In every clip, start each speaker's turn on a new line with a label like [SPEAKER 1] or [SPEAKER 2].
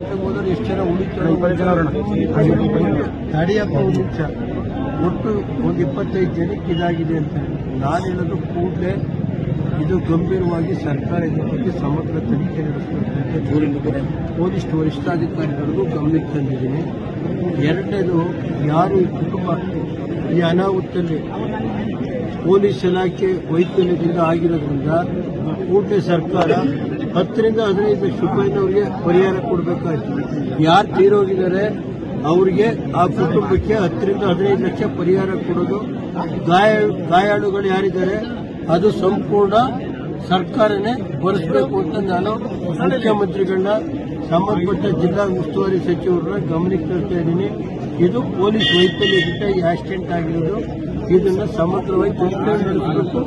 [SPEAKER 1] ಹೋದ್ರೆ ಎಷ್ಟು ಜನ ಉಳಿತಾರೆ ತಡೆಯಪ್ಪ ಒಂದು ನಿಮಿಷ ಒಟ್ಟು ಒಂದು ಇಪ್ಪತ್ತೈದು ಜನಕ್ಕೆ ಇದಾಗಿದೆ ಅಂತ ನಾನು ಹೇಳೋದು ಕೂಡಲೇ ಇದು ಗಂಭೀರವಾಗಿ ಸರ್ಕಾರ ಇದರ ಬಗ್ಗೆ ಸಮಗ್ರ ತನಿಖೆ ನಡೆಸಬೇಕು ಪೊಲೀಸ್ ವರಿಷ್ಠಾಧಿಕಾರಿಗಳಿಗೂ ಗಮನಕ್ಕೆ ತಂದಿದ್ದೀನಿ. ಎರಡನೇದು ಯಾರು ಈ ಕುಟುಂಬ ಈ ಅನಾಹುತದಲ್ಲಿ ಪೊಲೀಸ್ ಇಲಾಖೆ ವೈಫಲ್ಯದಿಂದ ಆಗಿರೋದ್ರಿಂದ ಕೂಡಲೇ ಸರ್ಕಾರ ಹತ್ತರಿಂದ ಹದಿನೈದು ಲಕ್ಷ ರೂಪಾಯಿನವರಿಗೆ ಪರಿಹಾರ ಕೊಡಬೇಕಾಯ್ತು. ಯಾರು ತೀರೋಗಿದ್ದಾರೆ, ಅವರಿಗೆ ಆ ಕುಟುಂಬಕ್ಕೆ ಹತ್ತರಿಂದ ಹದಿನೈದು ಲಕ್ಷ ಪರಿಹಾರ ಕೊಡೋದು. ಗಾಯ, ಗಾಯಾಳುಗಳು ಯಾರಿದ್ದಾರೆ, ಅದು ಸಂಪೂರ್ಣ ಸರ್ಕಾರನೇ ಭರಿಸಬೇಕು ಅಂತ ನಾನು ಮುಖ್ಯಮಂತ್ರಿಗಳನ್ನ, ಸಂಬಂಧಪಟ್ಟ ಜಿಲ್ಲಾ ಉಸ್ತುವಾರಿ ಸಚಿವರನ್ನ ಗಮನಕ್ಕೆ ತರ್ತಾ ಇದ್ದೀನಿ. ಇದು ಪೊಲೀಸ್ ವೈಫಲ್ಯದಿಂದ ಆಕ್ಸಿಡೆಂಟ್ ಆಗಿರೋದು. ಇದನ್ನು ಸಮಗ್ರವಾಗಿ ತನಿಖೆ ನಡೆಸಬೇಕು.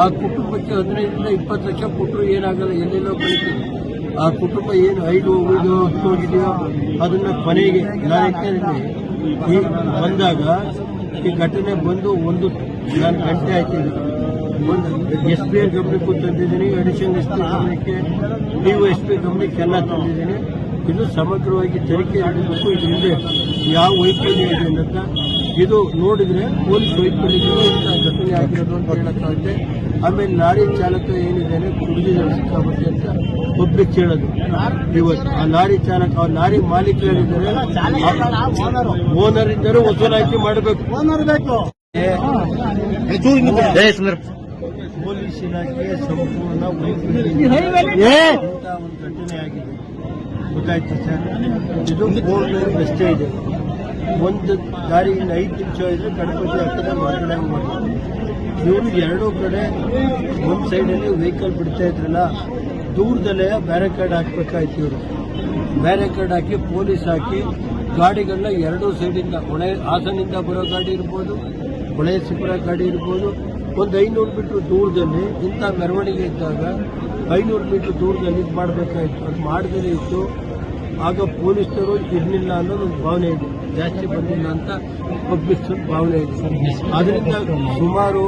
[SPEAKER 1] ಆ ಕುಟುಂಬಕ್ಕೆ ಹದಿನೈದರಿಂದ ಇಪ್ಪತ್ತು ಲಕ್ಷ ಕೊಟ್ಟರು ಏನಾಗಲ್ಲ, ಎಲ್ಲೆಲ್ಲೋ ಕಳಿತೀವಿ ಆ ಕುಟುಂಬ ಏನು ಐದು ಹೋಗಿದೆಯೋ ಹತ್ತು ಹೋಗಿದೆಯೋ ಅದನ್ನ ಕೊನೆಗೆ ನಾಯಕರಿಗೆ ಬಂದಾಗ ಈ ಘಟನೆ ಬಂದು ಒಂದು ನಾನು ಗಂಟೆ ಆಯ್ತೀನಿ ಒಂದು ಎಸ್ ಪಿ ಐ ಗಮನಕ್ಕೂ ತಂದಿದ್ದೀನಿ ಅಡಿಷನ್ ಎಸ್ ಪಿ ಗಮನಕ್ಕೆ ನೀವು ಎಸ್ ಪಿ ಗಮನಕ್ಕೆ ಎಲ್ಲ ತಂದಿದ್ದೀನಿ. ಇದು ಸಮಗ್ರವಾಗಿ ತನಿಖೆ ಆಡಬೇಕು ಇದರಿಂದ ಯಾವ ವೈಫಲ್ಯ ಇದೆ ಅಂತ ಇದು ನೋಡಿದ್ರೆ ಪೊಲೀಸ್ ವೈಫಲ್ಯದಿಂದ ಇಂಥ ಘಟನೆ ಆಗಿರೋದು ಅಂತ ಹೇಳಕ್ಕಾಗುತ್ತೆ ಆಮೇಲೆ ಲಾರಿ ಚಾಲಕ ಏನಿದ್ದಾನೆ ಕುಡಿದಿದ್ದಾರೆ ಸಿಕ್ಕಾಪಟ್ಟೆ ಅಂತ ಪಬ್ಲಿಕ್ ಕೇಳೋದು. ಇವತ್ತು ಆ ಲಾರಿ ಚಾಲಕ ಆ ಲಾರಿ ಮಾಲೀಕರಿದ್ದಾರೆ. ಓನರ್ ಇದ್ದರೂ ವಸೂಲಾತಿ ಮಾಡಬೇಕು. ಪೊಲೀಸ್ ಇಲಾಖೆ ಸಂಪೂರ್ಣ ಒಂದು ಘಟನೆ ಆಗಿದೆ. ಗೊತ್ತಾಯ್ತು ಸರ್? ಇದು ಫೋರ್ ಅಷ್ಟೇ ಇದೆ. ಒಂದು ದಾರಿಯಿಂದ ಐದು ನಿಮಿಷ ಇದ್ರೆ ಗಣಪತಿ ಹತ್ತಿರ ಹೊರಗಡೆ ಇವರು ಎರಡೂ ಕಡೆ ಒಂದು ಸೈಡಲ್ಲಿ ವೆಹಿಕಲ್ ಬಿಡ್ತಾ ಇದ್ರಲ್ಲ, ದೂರದಲ್ಲೇ ಬ್ಯಾರಿಕೇಡ್ ಹಾಕ್ಬೇಕಾಯ್ತು ಇವರು. ಬ್ಯಾರಿಕೇಡ್ ಹಾಕಿ ಪೊಲೀಸ್ ಹಾಕಿ ಗಾಡಿಗಳನ್ನ ಎರಡೂ ಸೈಡಿಂದ ಹೊಳೆ ಹಾಸನಿಂದ ಬರೋ ಗಾಡಿ ಇರ್ಬೋದು, ಹೊಳೆ ಸಿಪುರ ಗಾಡಿ ಇರ್ಬೋದು, ಒಂದು ಐನೂರು ಮೀಟರ್ ದೂರದಲ್ಲಿ ಇಂಥ ಮೆರವಣಿಗೆ ಇದ್ದಾಗ ಐನೂರು ಮೀಟರ್ ದೂರದಲ್ಲಿ ಇದು ಮಾಡಬೇಕಾಯ್ತು. ಅದು ಮಾಡದೇ ಇತ್ತು. ಆಗ ಪೊಲೀಸರು ಇರಲಿಲ್ಲ ಅನ್ನೋದು ಒಂದು ಭಾವನೆ ಇದೆ. ಜಾಸ್ತಿ ಬಂದಿಲ್ಲ ಅಂತ ಪಬ್ಲಿಕ್ ಭಾವನೆ ಇದೆ. ಅದರಿಂದ ಸುಮಾರು